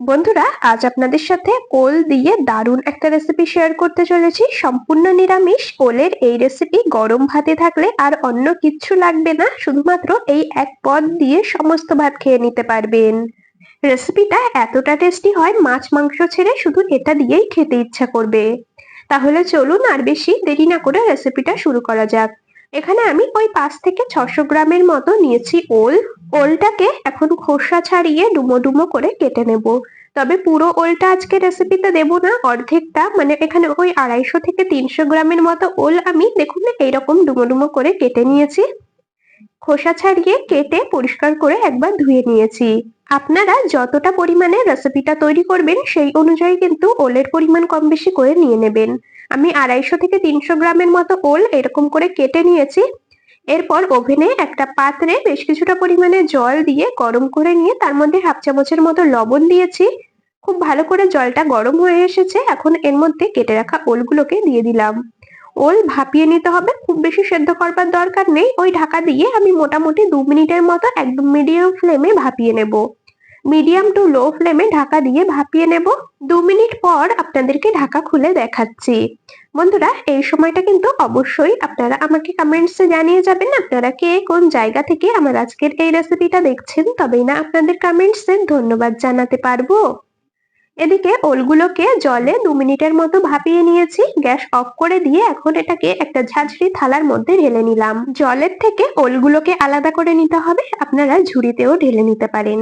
বন্ধুরা, আজ আপনাদের সাথে ওল দিয়ে দারুণ একটা রেসিপি শেয়ার করতে চলেছি। সম্পূর্ণ নিরামিষ ওলের এই রেসিপি গরম ভাতে থাকলে আর অন্য কিচ্ছু লাগবে না, শুধুমাত্র এই এক পদ দিয়ে সমস্ত ভাত খেয়ে নিতে পারবেন। রেসিপিটা এতটা টেস্টি হয়, মাছ মাংস ছেড়ে শুধু এটা দিয়েই খেতে ইচ্ছা করবে। তাহলে চলুন আর বেশি দেরি না করে রেসিপিটা শুরু করা যাক। এখানে আমি ওই পাঁচ থেকে ছশো গ্রামের মতো নিয়েছি ওল। ওলটাকে এখন খোসা ছাড়িয়ে ডুমো ডুমো করে কেটে নেব। তবে পুরো ওলটা আজকে রেসিপিতে দেব না, অর্ধেকটা। মানে এখানে ওই আড়াইশো থেকে তিনশো গ্রামের মতো ওল আমি দেখুন না, এইরকম ডুমো ডুমো করে কেটে নিয়েছি। খোসা ছাড়িয়ে কেটে পরিষ্কার করে একবার ধুয়ে নিয়েছি। আপনারা যতটা পরিমাণে রেসিপিটা তৈরি করবেন, সেই অনুযায়ী কিন্তু ওলের পরিমাণ কম বেশি করে নিয়ে নেবেন। আমি আড়াইশো থেকে তিনশো গ্রামের মতো ওল এরকম করে কেটে নিয়েছি। এরপর ওভেনে একটা পাত্রে বেশ কিছুটা পরিমাণে জল দিয়ে গরম করে নিয়ে তার মধ্যে হাফ চামচের মতো লবণ দিয়েছি। খুব ভালো করে জলটা গরম হয়ে এসেছে, এখন এর মধ্যে কেটে রাখা ওলগুলোকে দিয়ে দিলাম। ওল ভাপিয়ে নিতে হবে, খুব বেশি সেদ্ধ করবার দরকার নেই, ওই ঢাকা দিয়ে আমি মোটামুটি দু মিনিটের মতো একদম মিডিয়াম ফ্লেমে ভাপিয়ে নেব। মিডিয়াম টু লো ফ্লেমে ঢাকা দিয়ে ভাপিয়ে নেব। দু মিনিট পর আপনাদেরকে ঢাকা খুলে দেখাচ্ছি। বন্ধুরা, এই সময়টা কিন্তু অবশ্যই আপনারা আমাকে কমেন্টসে জানিয়ে যাবেন, আপনারা কে কোন জায়গা থেকে আমার আজকের এই রেসিপিটা দেখছেন, তবেই না আপনাদের কমেন্টসে ধন্যবাদ জানাতে পারব। এদিকে ওলগুলোকে জলে দু মিনিটের মতো ভাপিয়ে নিয়েছি। গ্যাস অফ করে দিয়ে এখন এটাকে একটা ঝাঁঝরি থালার মধ্যে ঢেলে নিলাম। জলের থেকে ওলগুলোকে আলাদা করে নিতে হবে। আপনারা ঝুড়িতেও ঢেলে নিতে পারেন।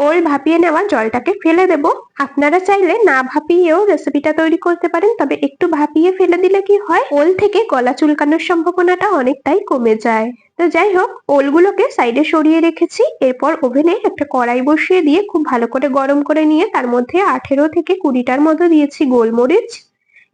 ওল ভাপিয়ে নেওয়া জলটাকে ফেলে দেব। আপনারা চাইলে না ভাপিয়েও রেসিপিটা তৈরি করতে পারেন, তবে একটু ভাপিয়ে ফেলে দিলে কি হয়? ওল থেকে গলা চুলকানোর সম্ভাবনাটা অনেকটাই কমে যায়। তো যাই হোক, ওলগুলোকে সাইডে সরিয়ে রেখেছি। এরপর ওভেনে একটা কড়াই বসিয়ে দিয়ে খুব ভালো করে গরম করে নিয়ে তার মধ্যে আঠেরো থেকে কুড়িটার মতো দিয়েছি গোলমরিচ।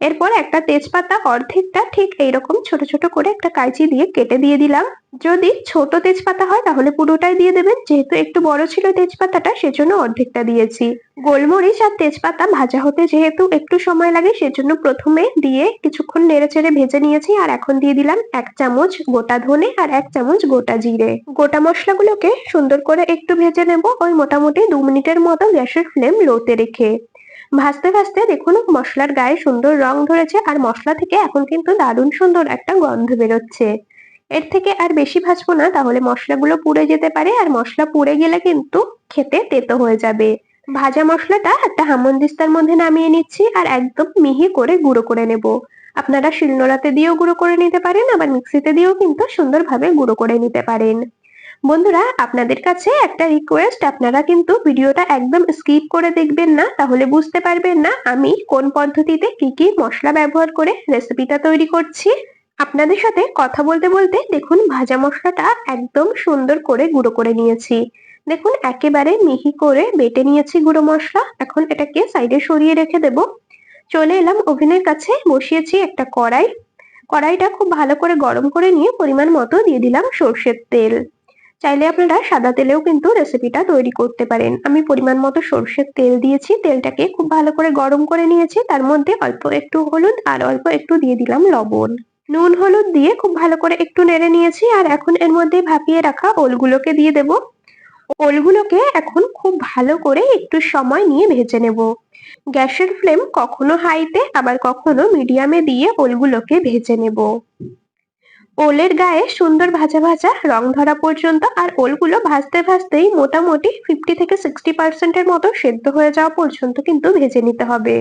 এরপর একটা তেজপাতা অর্ধেকটা ঠিক এইরকম ছোট ছোট করে একটা কাঁচি দিয়ে কেটে দিয়ে দিলাম। যদি ছোট তেজপাতা হয় তাহলে পুরোটাই দিয়ে দেবেন। যেহেতু একটু বড় ছিল তেজপাতাটা, সেজন্য অর্ধেকটা দিয়েছি। গোলমরিচ আর তেজপাতা ভাজা হতে যেহেতু একটু সময় লাগে, সেজন্য প্রথমে দিয়ে কিছুক্ষণ নেড়ে চেড়ে ভেজে নিয়েছি আর এখন দিয়ে দিলাম এক চামচ গোটা ধনে আর এক চামচ গোটা জিরে। গোটা মশলাগুলোকে সুন্দর করে একটু ভেজে নেব। ওই মোটামুটি দু মিনিটের মতো গ্যাসের ফ্লেম লোতে রেখে। ভাজতে ভাজতে দেখুন, মশলার গায়ে সুন্দর রং ধরেছে আর মশলা থেকে এখন কিন্তু দারুণ সুন্দর একটা গন্ধ বেরোচ্ছে। এর থেকে আর বেশি ভাজবো না, তাহলে মশলাগুলো পুড়ে যেতে পারে আর মশলা পুড়ে গেলে কিন্তু খেতে তেতো হয়ে যাবে। ভাজা মশলাটা একটা হামন্দিস্তার মধ্যে নামিয়ে নিচ্ছি আর একদম মিহি করে গুঁড়ো করে নেব। আপনারা শিলনোড়াতে দিয়েও গুঁড়ো করে নিতে পারেন, আবার মিক্সিতে দিয়েও কিন্তু সুন্দরভাবে গুঁড়ো করে নিতে পারেন। বন্ধুরা, আপনাদের কাছে একটা রিকোয়েস্ট আপনারা কিন্তু ভিডিওটা একদম স্কিপ করে দেখবেন না, তাহলে বুঝতে পারবেন না আমি কোন পদ্ধতিতে কি কি মশলা ব্যবহার করে রেসিপিটা তৈরি করছি। আপনাদের সাথে কথা বলতে বলতে দেখুন, ভাজা মশলাটা একদম সুন্দর করে গুঁড়ো করে নিয়েছি। দেখুন, একেবারে মিহি করে বেটে নিয়েছি গুঁড়ো মশলা। এখন এটাকে সাইডে সরিয়ে রেখে দেব। চলে এলাম ওভেনের কাছে, বসিয়েছি একটা কড়াই। কড়াইটা খুব ভালো করে গরম করে নিয়ে পরিমাণ মতো দিয়ে দিলাম সর্ষের তেল। চাইলে আপনারা সাদা তেলেও কিন্তু রেসিপিটা তৈরি করতে পারেন। আমি পরিমাণ মতো সর্ষের তেল দিয়েছি, তেলটাকে খুব ভালো করে গরম করে নিয়েছি। তার মধ্যে অল্প একটু হলুদ আর অল্প একটু দিয়ে দিলাম লবণ। নুন, হলুদ দিয়ে খুব ভালো করে একটু নেড়ে নিয়েছি আর এখন এর মধ্যে ভাপিয়ে রাখা ওলগুলোকে দিয়ে দেব। ওলগুলোকে এখন খুব ভালো করে একটু সময় নিয়ে ভেজে নেব। গ্যাসের ফ্লেম কখনো হাইতে, আবার কখনো মিডিয়ামে দিয়ে ওলগুলোকে ভেজে নেব। ওলের গায়ে সুন্দর ভাজা ভাজা, রং ধরা পর্যন্ত আর ওলগুলো ভাজতে ভাজতেই মোটামুটি ফিফটি থেকে সিক্সটি পার্সেন্টের মতো সেদ্ধ হয়ে যাওয়া পর্যন্ত কিন্তু ভেজে নিতে হবে।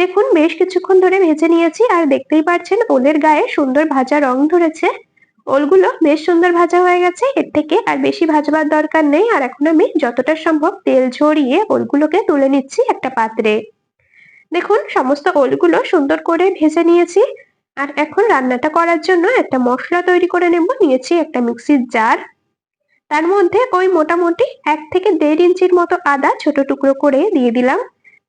দেখুন, বেশ কিছুক্ষণ ধরে ভেজে নিয়েছি আর দেখতেই পাচ্ছেন ওলের গায়ে সুন্দর ভাজা রং ধরেছে। ওলগুলো বেশ সুন্দর ভাজা হয়ে গেছে, এর থেকে আর বেশি ভাজবার দরকার নেই আর এখন আমি যতটা সম্ভব তেল ঝরিয়ে ওলগুলোকে তুলে নিচ্ছি একটা পাত্রে। দেখুন, সমস্ত ওলগুলো সুন্দর করে ভেজে নিয়েছি। আর এখন রান্নাটা করার জন্য একটা মশলা তৈরি করে নেব। নিয়েছি একটা মিক্সির জার। তার মধ্যে ওই মোটামুটি এক থেকে দেড় ইঞ্চির মতো আদা ছোট টুকরো করে দিয়ে দিলাম।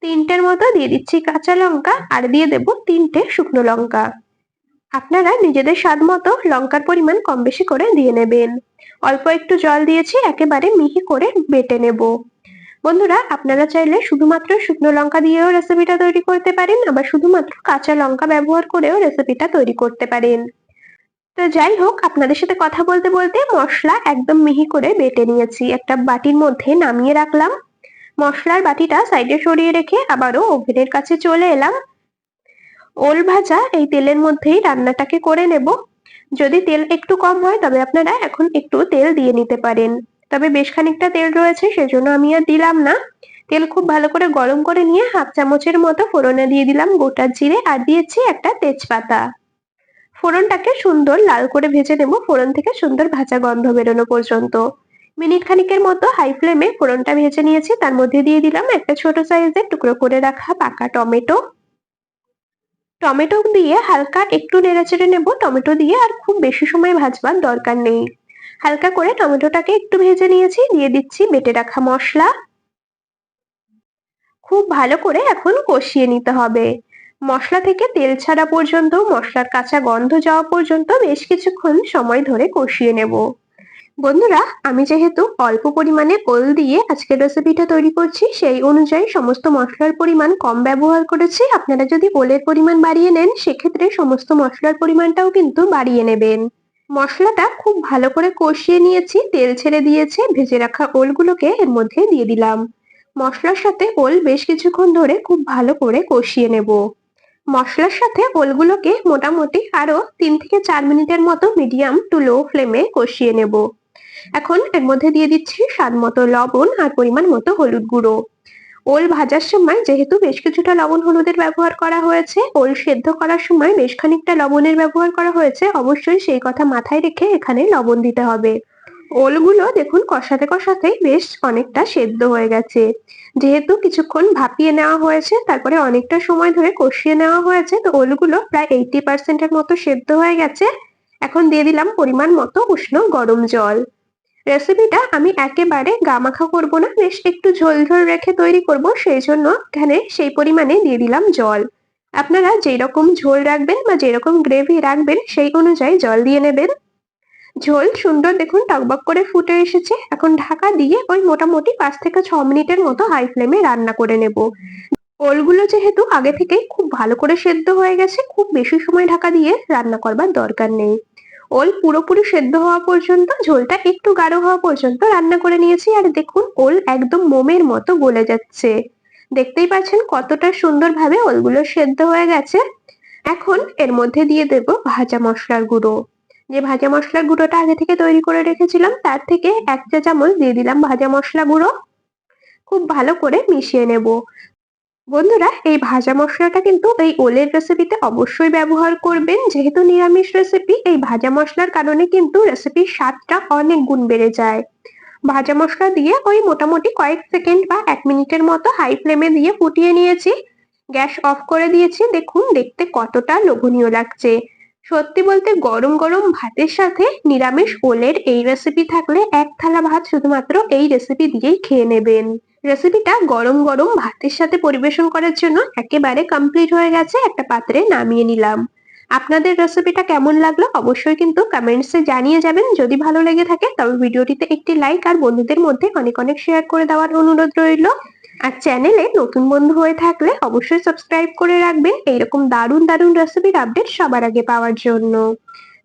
তিনটের মতো দিয়ে দিচ্ছি কাঁচা লঙ্কা আর দিয়ে দেব তিনটে শুকনো লঙ্কা। আপনারা নিজেদের স্বাদ মতো লঙ্কার পরিমাণ কম বেশি করে দিয়ে নেবেন। অল্প একটু জল দিয়েছি, একেবারে মিহি করে বেটে নেব। বন্ধুরা, আপনারা চাইলে শুধুমাত্র শুকনো লঙ্কা দিয়েও রেসিপিটা তৈরি করতে পারেন, আবার শুধুমাত্র কাঁচা লঙ্কা ব্যবহার করেও রেসিপিটা তৈরি করতে পারেন। তো যাই হোক, আপনাদের সাথে কথা বলতে বলতে মশলা একদম মিহি করে বেটে নিয়েছি। একটা বাটির মধ্যে নামিয়ে রাখলাম। মশলার বাটিটা সাইডে সরিয়ে রেখে আবারও ওভেনের কাছে চলে এলাম। ওল ভাজা এই তেলের মধ্যেই রান্নাটাকে করে নেব। যদি তেল একটু কম হয়, তবে আপনারা এখন একটু তেল দিয়ে নিতে পারেন। তবে বেশ খানিকটা তেল রয়েছে, সেজন্য আমি আর দিলাম না। তেল খুব ভালো করে গরম করে নিয়ে হাফ চামচের মতো ফোড়নে দিয়ে দিলাম গোটা জিরে আর দিয়েছি একটা তেজপাতা। ফোড়নটাকে সুন্দর লাল করে ভেজে নেব, ফোড়ন থেকে সুন্দর ভাজা গন্ধ বেরোনো পর্যন্ত। মিনিট খানিকের মতো হাই ফ্লেমে ফোড়নটা ভেজে নিয়েছি, তার মধ্যে দিয়ে দিলাম একটা ছোট সাইজের টুকরো করে রাখা পাকা টমেটো। টমেটো দিয়ে হালকা একটু নেড়েচেড়ে নেব, টমেটো দিয়ে আর খুব বেশি সময় ভাজবার দরকার নেই। হালকা করে টমেটোটাকে একটু ভেজে নিয়েছি, দিয়ে দিচ্ছি বেটে রাখা মশলা। খুব ভালো করে এখন কষিয়ে নিতে হবে। মশলা থেকে তেল ছাড়া পর্যন্ত, মশলার কাঁচা গন্ধ যাওয়া পর্যন্ত বেশ কিছুক্ষণ সময় ধরে কষিয়ে নেব। বন্ধুরা, আমি যেহেতু অল্প পরিমাণে ওল দিয়ে আজকের রেসিপিটা তৈরি করছি, সেই অনুযায়ী সমস্ত মশলার পরিমাণ কম ব্যবহার করেছি। আপনারা যদি ওলের পরিমাণ বাড়িয়ে নেন, সেক্ষেত্রে সমস্ত মশলার পরিমাণটাও কিন্তু বাড়িয়ে নেবেন। মশলাটা খুব ভালো করে কষিয়ে নিয়েছি, তেল ছেড়ে দিয়েছে, ভেজে রাখা ওলগুলোকে এর মধ্যে দিয়ে দিলাম। মশলার সাথে ওল বেশ কিছুক্ষণ ধরে খুব ভালো করে কষিয়ে নেব। মশলার সাথে ওলগুলোকে মোটামুটি আরও তিন থেকে চার মিনিটের মতো মিডিয়াম টু লো ফ্লেমে কষিয়ে নেব। এখন এর মধ্যে দিয়ে দিচ্ছি স্বাদ মতো লবণ আর পরিমাণ মতো হলুদ গুঁড়ো। ওল ভাজার সময় যেহেতু বেশ কিছুটা লবণ হলুদের ব্যবহার করা হয়েছে, ওল সেদ্ধ করার সময় বেশ খানিকটা লবণের ব্যবহার করা হয়েছে, অবশ্যই সেই কথা মাথায় রেখে এখানে লবণ দিতে হবে। ওলগুলো দেখুন কষাতে কষাতেই বেশ অনেকটা সেদ্ধ হয়ে গেছে। যেহেতু কিছুক্ষণ ভাপিয়ে নেওয়া হয়েছে, তারপরে অনেকটা সময় ধরে কষিয়ে নেওয়া হয়েছে, তো ওলগুলো প্রায় এইটি পার্সেন্টের মতো সেদ্ধ হয়ে গেছে। এখন দিয়ে দিলাম পরিমাণ মতো উষ্ণ গরম জল। রেসিপিটা আমি একেবারে গামাখা করব না, বেশ একটু ঝোল ঝোল রেখে তৈরি করব, সেই জন্য এখানে সেই পরিমাণে দিয়ে দিলাম জল। আপনারা যেই রকম ঝোল রাখবেন বা যেরকম গ্রেভি রাখবেন, সেই অনুযায়ী জল দিয়ে নেবেন। ঝোল সুন্দর দেখুন টকবক করে ফুটে এসেছে, এখন ঢাকা দিয়ে ওই মোটামুটি পাঁচ থেকে ছ মিনিটের মতো হাই ফ্লেমে রান্না করে নেব। ওলগুলো যেহেতু আগে থেকেই খুব ভালো করে সেদ্ধ হয়ে গেছে, খুব বেশি সময় ঢাকা দিয়ে রান্না করবার দরকার নেই। ওল পুরোপুরি সেদ্ধ হওয়া পর্যন্ত, ঝোলটা একটু গাঢ় হওয়া পর্যন্ত রান্না করে নিয়েছি। আর দেখুন, ওল একদম মোমের মতো গলে যাচ্ছে। দেখতেই পাচ্ছেন কতটা সুন্দরভাবে ওলগুলো সেদ্ধ হয়ে গেছে। এখন এর মধ্যে দিয়ে দেব ভাজা মশলার গুঁড়ো। যে ভাজা মশলার গুঁড়োটা আগে থেকে তৈরি করে রেখেছিলাম, তার থেকে এক চা চামচ দিয়ে দিলাম ভাজা মশলা গুঁড়ো। খুব ভালো করে মিশিয়ে নেব। বন্ধুরা, এই ভাজা মশলাটা কিন্তু এই ওলের রেসিপিতে অবশ্যই ব্যবহার করবেন। যেহেতু নিরামিষ রেসিপি এই ভাজা মশলার কারণে কিন্তু রেসিপির স্বাদটা অনেক গুণ বেড়ে যায়। ভাজা মশলা দিয়ে ওই মোটামুটি কয়েক সেকেন্ড বা এক মিনিটের মতো হাই ফ্লেমে দিয়ে ফুটিয়ে নিয়েছি। গ্যাস অফ করে দিয়েছি। দেখুন, দেখতে কতটা লোভনীয় লাগছে। সত্যি বলতে গরম গরম ভাতের সাথে নিরামিষ ওলের এই রেসিপি থাকলে এক থালা ভাত শুধুমাত্র এই রেসিপি দিয়েই খেয়ে নেবেন। রেসিপিটা গরম গরম ভাতের সাথে পরিবেশন করার জন্য একেবারে কমপ্লিট হয়ে গেছে, একটা পাত্রে নামিয়ে নিলাম। আপনাদের রেসিপিটা কেমন লাগল অবশ্যই কিন্তু কমেন্টসে জানিয়ে যাবেন। যদি ভালো লেগে থাকে তবে ভিডিওটিতে একটি লাইক আর বন্ধুদের মধ্যে অনেক অনেক শেয়ার করে দেওয়ার অনুরোধ রইল। আর চ্যানেলে নতুন বন্ধু হয়ে থাকলে অবশ্যই সাবস্ক্রাইব করে রাখবেন। এইরকম দারুণ দারুণ রেসিপির আপডেট সবার আগে পাওয়ার জন্য।